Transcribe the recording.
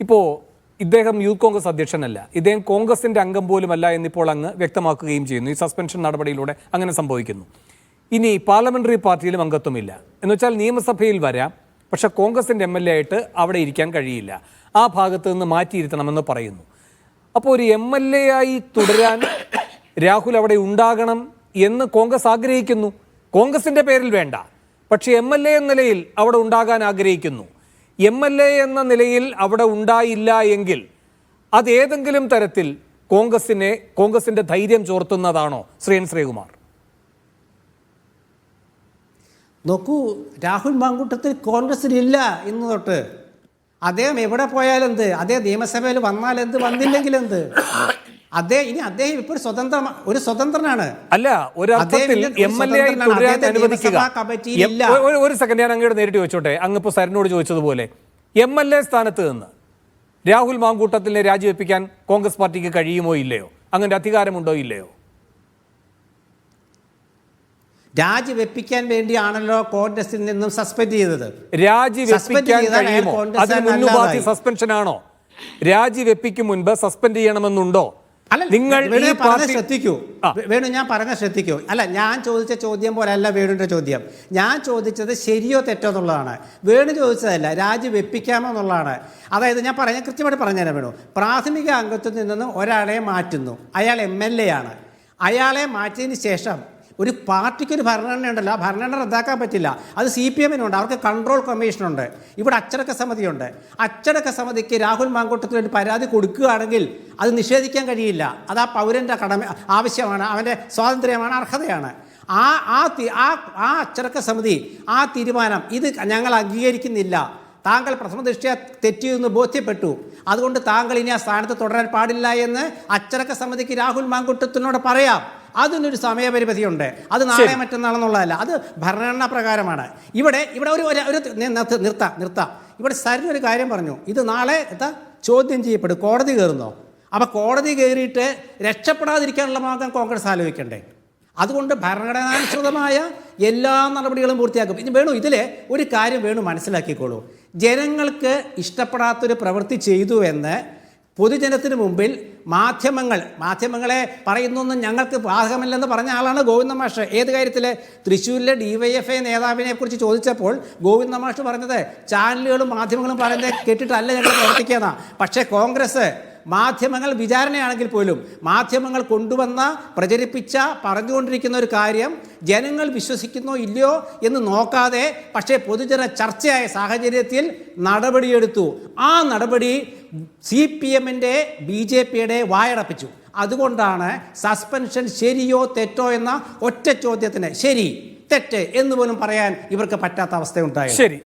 ഇപ്പോൾ ഇദ്ദേഹം യൂത്ത് കോൺഗ്രസ് അധ്യക്ഷനല്ല. ഇദ്ദേഹം കോൺഗ്രസിന്റെ അംഗം പോലുമല്ല എന്നിപ്പോൾ അങ്ങ് വ്യക്തമാക്കുകയും ചെയ്യുന്നു. ഈ സസ്പെൻഷൻ നടപടിയിലൂടെ അങ്ങനെ സംഭവിക്കുന്നു. ഇനി പാർലമെന്ററി പാർട്ടിയിലും അംഗത്വമില്ല. എന്ന് വെച്ചാൽ നിയമസഭയിൽ വരാം. പക്ഷേ കോൺഗ്രസിന്റെ എം എൽ എ ആയിട്ട് അവിടെ ഇരിക്കാൻ കഴിയില്ല. ആ ഭാഗത്ത് നിന്ന് മാറ്റിയിരുത്തണമെന്ന് പറയുന്നു. അപ്പോൾ ഒരു എം എൽ എ ആയി തുടരാൻ രാഹുൽ അവിടെ ഉണ്ടാകണം എന്ന് കോൺഗ്രസ് ആഗ്രഹിക്കുന്നു. കോൺഗ്രസിന്റെ പേരിൽ വേണ്ട. പക്ഷേ എം എൽ എ എന്ന നിലയിൽ അവിടെ ഉണ്ടാകാൻ ആഗ്രഹിക്കുന്നു. എം എൽ എ എന്ന നിലയിൽ അവിടെ ഉണ്ടായില്ല എങ്കിൽ അതേതെങ്കിലും തരത്തിൽ കോൺഗ്രസിനെ കോൺഗ്രസിന്റെ ധൈര്യം ചോർത്തുന്നതാണോ ശ്രീ എൻ ശ്രീകുമാർ? നോക്കൂ രാഹുൽ മാങ്കൂട്ടത്തിൽ കോൺഗ്രസിനില്ല ഇന്ന് തൊട്ട്. അദ്ദേഹം എവിടെ പോയാലെന്ത്? അദ്ദേഹം നിയമസഭയിൽ വന്നില്ലെങ്കിൽ എന്ത്? അദ്ദേഹം ഇനി അദ്ദേഹം ഇപ്പോൾ സ്വതന്ത്ര ഒരു സ്വതന്ത്രനാണ്. അല്ല ഒരു അർത്ഥത്തിൽ എം എൽ എ. തുടരാൻ അനുവദിക്കുക. ഒരു- സെക്കൻഡ് ഞാൻ അങ്ങോട്ട് നേരിട്ട് ചോദിച്ചോട്ടെ. അങ്ങ് ഇപ്പോൾ സരനോട് ചോദിച്ചതുപോലെ എം എൽ എ സ്ഥാനത്ത് നിന്ന് രാഹുൽ മാങ്കൂട്ടത്തിനെ രാജിവെപ്പിക്കാൻ കോൺഗ്രസ് പാർട്ടിക്ക് കഴിയുമോ ഇല്ലയോ? അങ്ങനെ അധികാരമുണ്ടോ ഇല്ലയോ? രാജിവെപ്പിക്കാൻ വേണ്ടിയാണല്ലോ കോൺഗ്രസിൽ നിന്നും സസ്പെൻഡ് ചെയ്തത്. രാജിവെപ്പിക്കാൻ കഴിയുമോ? അതിന് ആണോ രാജിവെപ്പിക്കും മുൻപ് സസ്പെൻഡ് ചെയ്യണമെന്നുണ്ടോ? അല്ല നിങ്ങൾ വേണു ഈ പറഞ്ഞ ശ്രദ്ധിക്കൂ. വേണു ഞാൻ പറഞ്ഞ ശ്രദ്ധിക്കൂ. അല്ല ഞാൻ ചോദിച്ച ചോദ്യം പോലെ അല്ല വേണുവിന്റെ ചോദ്യം. ഞാൻ ചോദിച്ചത് ശരിയോ തെറ്റോ എന്നുള്ളതാണ്. വേണു ചോദിച്ചതല്ല രാജി വെപ്പിക്കാമോ എന്നുള്ളതാണ്. അതായത് ഞാൻ പറഞ്ഞ കൃത്യമായിട്ട് പറഞ്ഞുതരാം വേണു. പ്രാഥമിക അംഗത്വത്തിൽ നിന്നും ഒരാളെ മാറ്റുന്നു. അയാൾ എം എൽ എ ആണ്. അയാളെ മാറ്റിയതിന് ശേഷം ഒരു പാർട്ടിക്ക് ഒരു ഭരണഘടന ഉണ്ടല്ലോ ആ ഭരണഘടന റദ്ദാക്കാൻ പറ്റില്ല. അത് സി പി എമ്മിനുണ്ട് അവർക്ക് കൺട്രോൾ കമ്മീഷനുണ്ട് ഇവിടെ അച്ചടക്ക സമിതിയുണ്ട്. അച്ചടക്ക സമിതിക്ക് രാഹുൽ മാങ്കൂട്ടത്തിന് ഒരു പരാതി കൊടുക്കുകയാണെങ്കിൽ അത് നിഷേധിക്കാൻ കഴിയില്ല. അത് ആ പൗരന്റെ കടമ ആവശ്യമാണ് അവന്റെ സ്വാതന്ത്ര്യമാണ് അർഹതയാണ്. ആ ആ ആ അച്ചടക്ക സമിതി ആ തീരുമാനം ഇത് ഞങ്ങൾ അംഗീകരിക്കുന്നില്ല. താങ്കൾ പ്രഥമ ദൃഷ്ടിയ തെറ്റിയെന്ന് ബോധ്യപ്പെട്ടു. അതുകൊണ്ട് താങ്കൾ ഇനി ആ സ്ഥാനത്ത് തുടരാൻ പാടില്ല എന്ന് അച്ചടക്ക സമിതിക്ക് രാഹുൽ മാങ്കുട്ടത്തിനോട് പറയാം. അതിനൊരു സമയപരിമിതിയുണ്ട്. അത് നാളെ മറ്റന്നാളെന്നുള്ളതല്ല. അത് ഭരണഘടനാ പ്രകാരമാണ്. ഇവിടെ ഇവിടെ ഒരു ഒരു- നിർത്ത നിർത്ത- ഇവിടെ സരൻ ഒരു കാര്യം പറഞ്ഞു. ഇത് നാളെ എന്താ ചോദ്യം ചെയ്യപ്പെടും. കോടതി കയറുന്നോ? അപ്പോൾ കോടതി കയറിയിട്ട് രക്ഷപ്പെടാതിരിക്കാനുള്ള മാർഗം കോൺഗ്രസ് ആലോചിക്കണ്ടേ? അതുകൊണ്ട് ഭരണഘടനാനുസൃതമായ എല്ലാ നടപടികളും പൂർത്തിയാക്കും. ഇനി വേണു ഇതിലെ ഒരു കാര്യം വേണു മനസ്സിലാക്കിക്കോളൂ. ജനങ്ങൾക്ക് ഇഷ്ടപ്പെടാത്തൊരു പ്രവൃത്തി ചെയ്തു എന്ന് പൊതുജനത്തിന് മുമ്പിൽ മാധ്യമങ്ങൾ. മാധ്യമങ്ങളെ പറയുന്നൊന്നും ഞങ്ങൾക്ക് ബാധകമല്ലെന്ന് പറഞ്ഞ ആളാണ് ഗോവിന്ദ മാഷ്. ഏത് കാര്യത്തിൽ തൃശ്ശൂരിലെ ഡി വൈ എഫ് ഐ നേതാവിനെ കുറിച്ച് ചോദിച്ചപ്പോൾ ഗോവിന്ദ മാഷ് പറഞ്ഞത് ചാനലുകളും മാധ്യമങ്ങളും പറയുന്നത് കേട്ടിട്ടല്ല ഞങ്ങൾ പ്രവർത്തിക്കുന്ന. പക്ഷേ കോൺഗ്രസ് മാധ്യമങ്ങൾ വിചാരണയാണെങ്കിൽ പോലും മാധ്യമങ്ങൾ കൊണ്ടുവന്ന പ്രചരിപ്പിച്ച പറഞ്ഞുകൊണ്ടിരിക്കുന്ന ഒരു കാര്യം ജനങ്ങൾ വിശ്വസിക്കുന്നോ ഇല്ലയോ എന്ന് നോക്കാതെ പക്ഷേ പൊതുജന ചർച്ചയായ സാഹചര്യത്തിൽ നടപടിയെടുത്തു. ആ നടപടി സി പി എമ്മിന്റെ ബി ജെ പിയുടെ വായടപ്പിച്ചു. അതുകൊണ്ടാണ് സസ്പെൻഷൻ ശരിയോ തെറ്റോ എന്ന ഒറ്റ ചോദ്യത്തിന് ശരി തെറ്റ് എന്ന് പോലും പറയാൻ ഇവർക്ക് പറ്റാത്ത അവസ്ഥയുണ്ടായി ശരി.